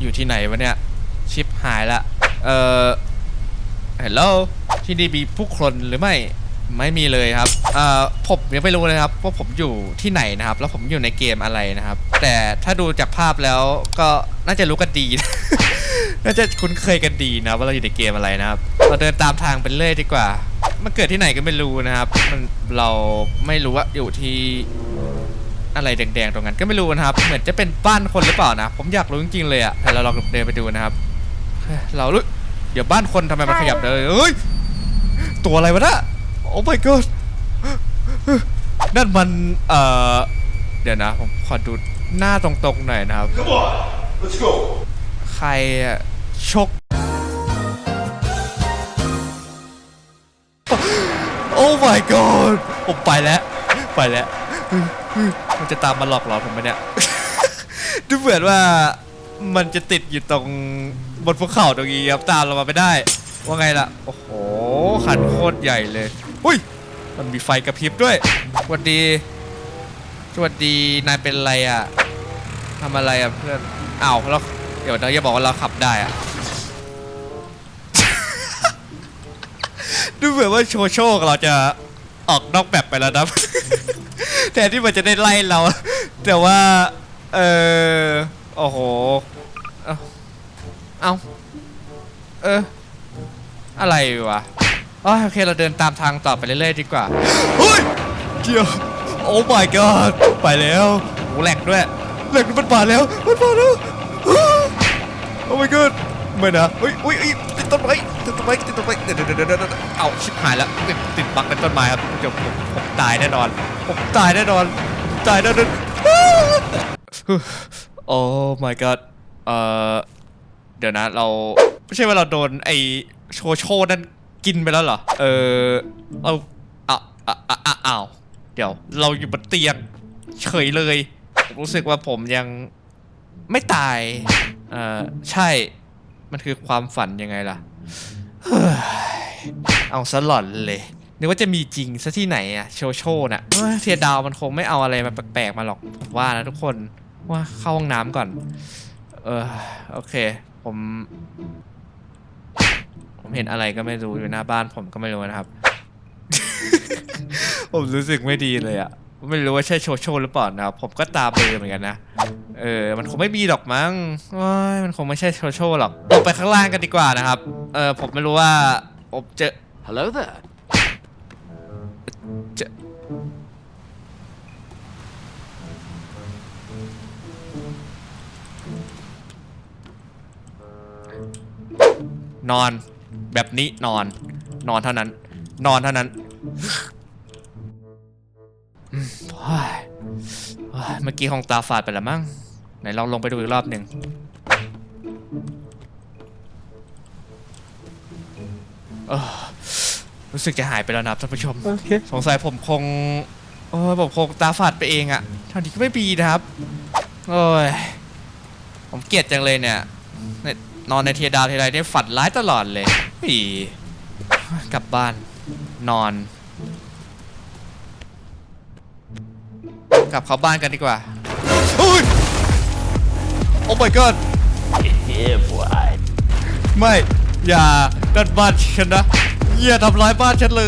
อยู่ที่ไหนวะเนี่ย ชิปหายละ เอ่อฮัลโหลที่นี่มีผู้คนหรือไม่ไม่มีเลยครับเอ่อผมยังไม่รู้เลยครับว่าผมอยู่ที่ไหนนะครับ แล้วผมอยู่ในเกมอะไรนะครับ แต่ถ้าดูจากภาพแล้วก็น่าจะรู้กันดีนะน่าจะคุ้นเคยกันดีนะว่าเราอยู่ในเกมอะไรนะครับ เราเดินตามทางไปเรื่อยดีกว่า มันเกิดที่ไหนก็ไม่รู้นะครับ มันเราไม่รู้ว่าอยู่ที่ อะไรแดงๆตรงนั้นก็ไม่รู้นะครับ เหมือนจะเป็นบ้านคนหรือเปล่านะ ผมอยากรู้จริงๆเลยอะแต่เราลองเดินไปดูนะครับเฮ้ยเราลุเดี๋ยวบ้านคนทำไมมันขยับเลยเอ้ย ตัวอะไรวะน่ะโอ้ my god นั่นมัน เอ่อ เดี๋ยวนะ ผมขอดูหน้าตรงๆหน่อยนะครับ Come on, let's go. ใครอะชก โอ้ my god ผมไปแล้ว ไปแล้ว มันจะตามมาหลอกเราผมไหมเนี่ย ดูเหมือนว่ามันจะติดอยู่ตรงบนภูเขาตรงนี้ครับตามเรามาไม่ได้ ว่าไงล่ะ โอ้โหขันโคตรใหญ่เลย อุ้ย มันมีไฟกระพริบด้วยสวัสดีสวัสดีนายเป็นอะไรอะทำอะไรอะเพื่อนอ้าวเราเดี๋ยวเราอย่าบอกว่าเราขับได้อะดูเหมือนว่าโชว์โชคเราจะ ออกนอกแบบไปแล้วนะ แทนที่มันจะได้ไล่เรา แต่ว่า เออโอ้โห เอาเอาเออ อะไรวะอ๋อโอเค เราเดินตามทางต่อไปเรื่อยๆดีกว่า เฮ้ยเดี๋ยว โอ้ my god ไปแล้วโอ้แหลกด้วยแหลกมันป่าแล้ว มันป่าแล้ว โอ้ my god ไม่นะเฮ้ยอุ้ยอุ้ย ต้นไม้ติดต้นไม้ติดต้นไม้เดี๋ยวเดี๋ยวเดี๋ยวเอาชิบหายแล้วติดติดบังในต้นไม้ครับเดี๋ยวผมผมตายแน่นอน ผมตายแน่นอนผมตายแน่นอนโอ้ my god เอ่อเดี๋ยวนะเราไม่ใช่ว่าเราโดนไอโชโชนั่นกินไปแล้วเหรอ เออเอาอะอะอะอะอ้าวเดี๋ยว เราอยู่บนเตียงเฉยเลย รู้สึกว่าผมยังไม่ตาย เออใช่ มันคือความฝันยังไงล่ะ เอาซะหล่อนเลย นึกว่าจะมีจริงซะที่ไหนอะโชโชน่ะเอ้ยเทียดาวมันคงไม่เอาอะไรมาแปลกๆมาหรอกผมว่านะทุกคนว่าเข้าห้องน้ำก่อน เออโอเค ผม ผมเห็นอะไรก็ไม่รู้อยู่หน้าบ้านผมก็ไม่รู้นะครับ ผมรู้สึกไม่ดีเลยอะ ไม่รู้ว่าใช่โชโชหรือเปล่านะครับผมก็ตาเบลอเหมือนกันนะ เออ มันคงไม่มีหรอกมั้งโอ้ยมันคงไม่ใช่โชโชหรอกลงไปข้างล่างกันดีกว่านะครับ เออ ผมไม่รู้ว่าผมเจอ Hello there. เจอนอนแบบนี้นอน นอนเท่านั้น นอนเท่านั้น เมื่อกี้คงตาฝาดไปแล้วมั้งไหนลองลงไปดูอีกรอบหนึ่งเออรู้สึกจะหายไปแล้วนะครับท่านผู้ชม สงสัยผมคงโอ้ยผมคงตาฝาดไปเองอะเท่านี้ก็ไม่มีนะครับโอ้ยผมเกลียดจังเลยเนี่ยเนี่ย นอนในเทียดาวทีไรเนี่ยฝันร้ายตลอดเลยอีกลับบ้านนอน กลับเข้าบ้านกันดีกว่าอุ้ยโอ้ my god Yeah, boy. ไม่ อย่าดันบ้านฉันนะอย่าทำร้ายบ้านฉันเลย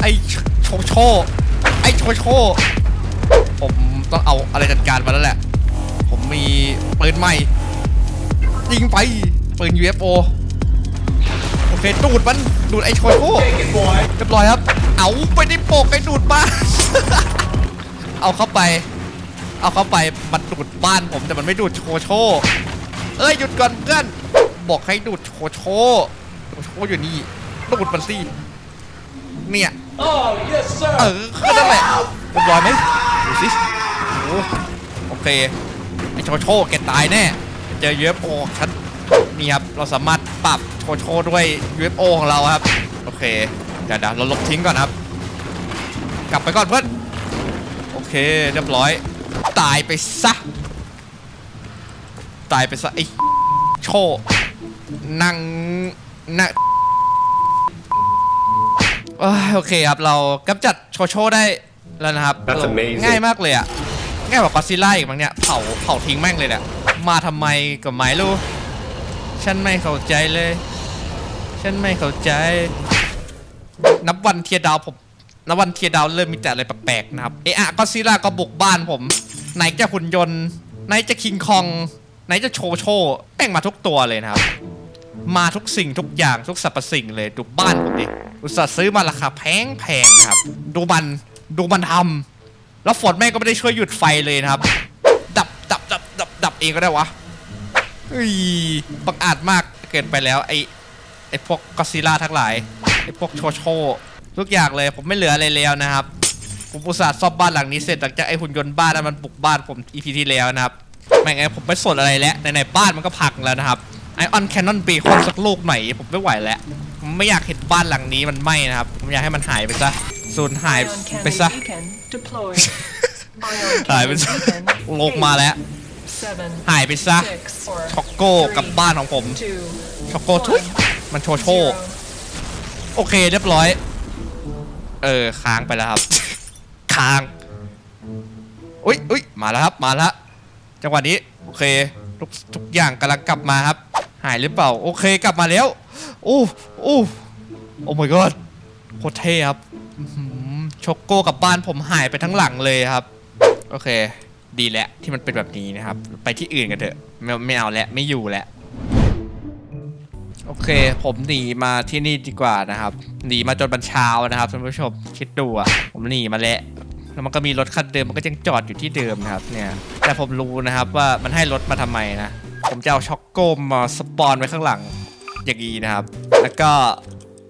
ไอ้โชโชไอ้โชโชผมต้องเอาอะไรจัดการมาแล้วแหละ ผมมีปืนใหม่ยิงไปปืน UFO โอเคดูดมันดูดไอ้โชโชเรียบร้อยครับ เอาไปในโปกไอ้ดูดบ้าน เอาเข้าไป เอาเข้าไปมันดูดบ้านผมแต่มันไม่ดูดโชโชเอ้ยหยุดก่อนเพื่อนบอกให้ดูดโชโชโชโชอยู่นี่ดูดมันสิเนี่ย Oh, yes, sir. เออก็นั่นแหละเรียบร้อยไหมดูสิโอ้โอเคไอโชโชแกตายแน่เจอ UFO ฉันนี่ครับเราสามารถปรับโชโชด้วย UFO ของเราครับ โอเคเดี๋ยวเดี๋ยวเราลบทิ้งก่อนครับ กลับไปก่อนเพื่อนโอ เคเรียบร้อย ตายไปซะ ตายไปซะไอโชนั่งนั่งโอ้ยโอเคครับ เรากำจัดโชโชได้แล้วนะครับ That's amazing ง่ายมากเลยอะ ง่ายกว่ากอซิล่าอีกมั้งเนี่ย เผา เผาทิ้งแม่งเลยเนี่ย มาทำไมก็ไม่รู้ฉันไม่เข้าใจเลย ฉันไม่เข้าใจ นับวันเทียร์ดาวผม นวันเทียร์ดาวเริ่มมีแต่อะไรแปลกๆนะครับเอะอะก็ซิล่าก็บุกบ้านผม ไหนจะหุ่นยนต์ ไหนจะคิงคอง ไหนจะโชโชแม่งมาทุกตัวเลยนะครับ มาทุกสิ่งทุกอย่างทุกสรรพสิ่งเลยดูบ้านผมดิอุตส่าห์ซื้อมาราคาแพงแพงๆครับ ดูมันดูมันทำแล้วฝนแม่งก็ไม่ได้ช่วยหยุดไฟเลยนะครับ ดับดับดับดับดับเองก็ได้วะเฮ้ยบังอาจมากเกินไปแล้วไอไอพวกก็ซิล่าทั้งหลายไอพวกโชโช ทุกอย่างเลยผมไม่เหลืออะไรแล้วนะครับผมอุตส่าห์ซ่อมบ้านหลังนี้เสร็จหลังจากไอหุ่นยนต์บ้านนั้นมันบุกบ้านผมอีพีที่แล้วนะครับไม่งั้นผมไม่สนอะไรแล้วในๆบ้านมันก็พังแล้วนะครับไอออนแคนนอนเบคอนสักลูกหน่อยผมไม่ไหวแล้วผมไม่อยากเห็นบ้านหลังนี้มันไหม้นะครับผมอยากให้มันหายไปซะสูญหายไปซะหายไปซะลงมาแล้ว หายไปซะช็อกโก้กับบ้านของผมช็อกโก้ทุยมันโชโชโอเคเรียบร้อย เออค้างไปแล้วครับ ค้างอุ้ยอุ้ยมาแล้วครับมาแล้วจังหวะนี้โอเคทุกทุกอย่างกำลังกลับมาครับ หายหรือเปล่า โอเคกลับมาแล้วโอ้โอ้โอ้ my god โคตรเท่ครับอื้อหือช็อกโก้กับบ้านผมหายไปทั้งหลังเลยครับ โอเค ดีแล้วที่มันเป็นแบบนี้นะครับ ไปที่อื่นกันเถอะไม่ไม่เอาแล้วไม่อยู่แล้ว โอเค ผมหนีมาที่นี่ดีกว่านะครับ หนีมาจนบันเช้านะครับท่านผู้ชมคิดดูอะผมหนีมาแล้วแล้วมันก็มีรถคันเดิมมันก็ยังจอดอยู่ที่เดิมนะครับเนี่ยแต่ผมรู้นะครับว่ามันให้รถมาทำไมนะผมจะเอาช็อกโกมมาสปอนไว้ข้างหลังอย่างนี้นะครับ แล้วก็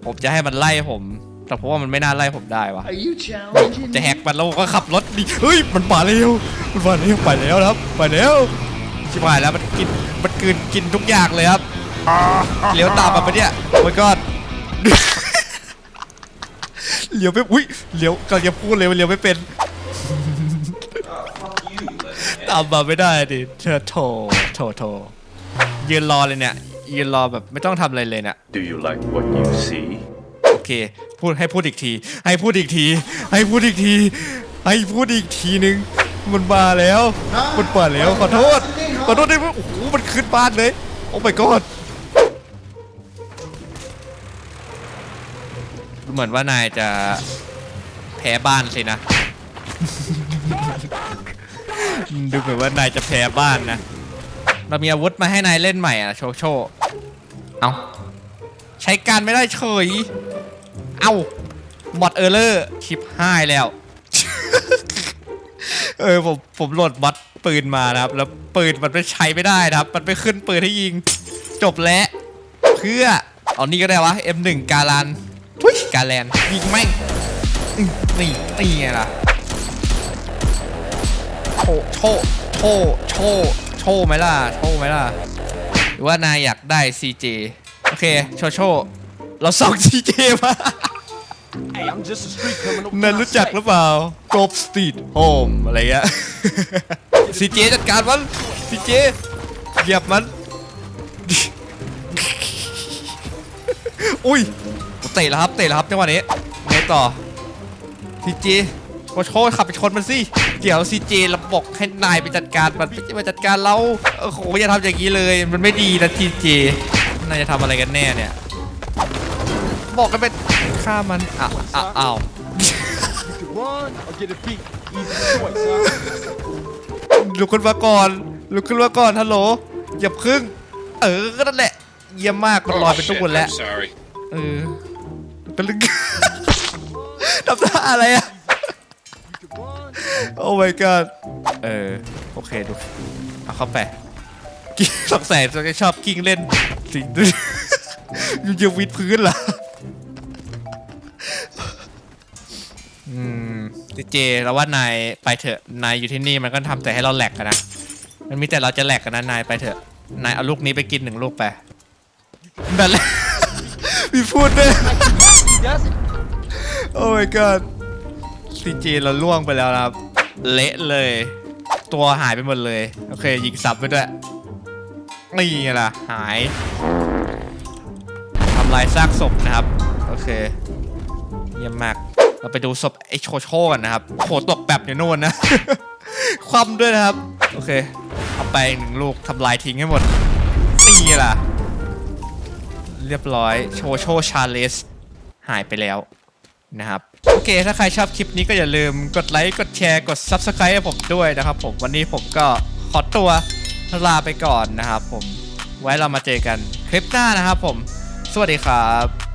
ผมจะให้มันไล่ผม แต่เพราะว่ามันไม่น่าไล่ผมได้วะ Are you challenging จะแฮกมันแล้วก็ขับรถดิเฮ้ยมันมาเร็วมันมาเร็วไปแล้วนะครับไปแล้วชิบหายแล้วมันกินมันกินกินทุกอย่างเลยครับ เลี้ยวตามมาปะเนี่ยโอ้ยก็เลี้ยวไม่อุ้ยเลี้ยวกำลังจะพูดเลยว่าเลี้ยวไม่เป็น ตามมาไม่ได้ดิเธอโถโถโถยืนรอเลยเนี่ยยืนรอแบบไม่ต้องทำอะไรเลยเนี่ย Do you like what you see? โอเค พูดให้พูดอีกที ให้พูดอีกที ให้พูดอีกที ให้พูดอีกทีนึง มันมาแล้ว มันมาแล้ว ขอโทษ ขอโทษได้ไหมโอ้โห มันขึ้นบ้านเลย โอ้ my god เหมือนว่านายจะแพ้บ้านสินะ ดูเหมือนว่านายจะแพ้บ้านนะ เรามีอาวุธมาให้นายเล่นใหม่อะโชว์โชว์เอาใช้การไม่ได้เฉย เอ้าบอทเออร์เลอร์ชิปห้ายแล้ว เออผมผมโหลดบอทปืนมานะครับ แล้วปืนมันไม่ใช้ไม่ได้นะครับ มันไม่ขึ้นปืนให้ยิง จบแล้ว เพื่อเอานี่ก็ได้วะ M1 กาลัน ทุยกาแลนยิงแม่งอื้อนี่นี่ไงล่ะโชว์โชว์โชว์โชว์โชว์ไหมล่ะโชว์ไหมล่ะ หรือว่านายอยากได้ CJ โอเค โชว์โชว์เราส่อง CJ มา Hey, I'm just a street criminal. นั่นรู้จักหรือเปล่า g o b Street Home อะไรเงี้ย CJ จัดการมัน CJ เหยียบมัน อุ้ย เตะแล้วครับเตะแล้วครับจังหวะนี้ไงต่อ CJ โอ้โชขับไปชนมันสิเดี๋ยว CJ เราบอกให้นายไปจัดการมันไม่ใช่มาจัดการเราโอ้โหอย่าทำอย่างนี้เลย มันไม่ดีนะ CJ นายจะทำอะไรกันแน่เนี่ย บอกกันเป็นฆ่ามันอ้าวอ้าวอ้าว Run or get a beat. Easy choice, huh? ลุกขึ้นมาก่อนลุกขึ้นมาก่อนฮัลโหลอย่าพึ่ง เออก็นั่นแหละ เยี่ยมมากมันลอยเป็นตู้บนแล้ว sorry. เออ ตะลึงทำท่าอะไรอะโอ้ my god เออ โอเคดู เอาเข้าไปกิ้งสงแสัยจะชอบกิ้งเล่นสิอยู่จะวิดพื้นเหรออืมเจแล้วว่านายไปเถอะ นายอยู่ที่นี่มันก็ทำแต่ให้เราแหลกกันนะ มันมีแต่เราจะแหลกกันนะนายไปเถอะ นายเอาลูกนี้ไปกินหนึ่งลูกไปแหละ มีพูดด้วยโอ้ my god ซีจีเราล่วงไปแล้วนะครับ เละเลย ตัวหายไปหมดเลย โอเค ยิงสับไปด้วย นี่ไงล่ะ หายทำลายซากศพนะครับ โอเค เยี่ยมมาก เราไปดูศพไอ้โชโชกันนะครับโหตกแบบอยู่นู่นนะ คว่ำด้วยนะครับ โอเค เอาไปหนึ่งลูกทำลายทิ้งให้หมดนี่ล่ะ เรียบร้อยโชโชชาเลสหายไปแล้วนะครับโอเคถ้าใครชอบคลิปนี้ก็อย่าลืมกดไลค์กดแชร์กด Subscribe ให้ผมด้วยนะครับผมวันนี้ผมก็ขอตัวลาไปก่อนนะครับผมไว้เรามาเจอกันคลิปหน้านะครับผม สวัสดีครับ